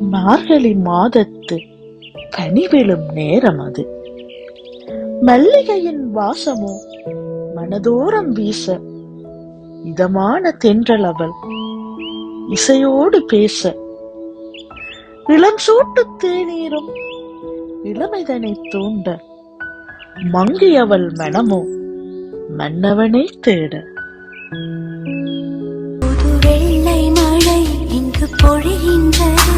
மார்கழி மாதத்து கனிவிழும் நேரம் அது. மல்லிகையின் வாசமோ மனதோரம் வீச இதமான தென்றல் அவள் இசையோடு பேச. இளம் சூட்டு தேநீரும் இளமைதனை தூண்ட மங்கியவள் மனமோ மன்னவனை தேட. புது வெள்ளை மழை இங்கு பொழிகின்றது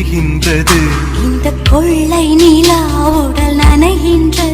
விழுகின்றது இந்த கொள்ளை நிலா உடல் நனைகின்ற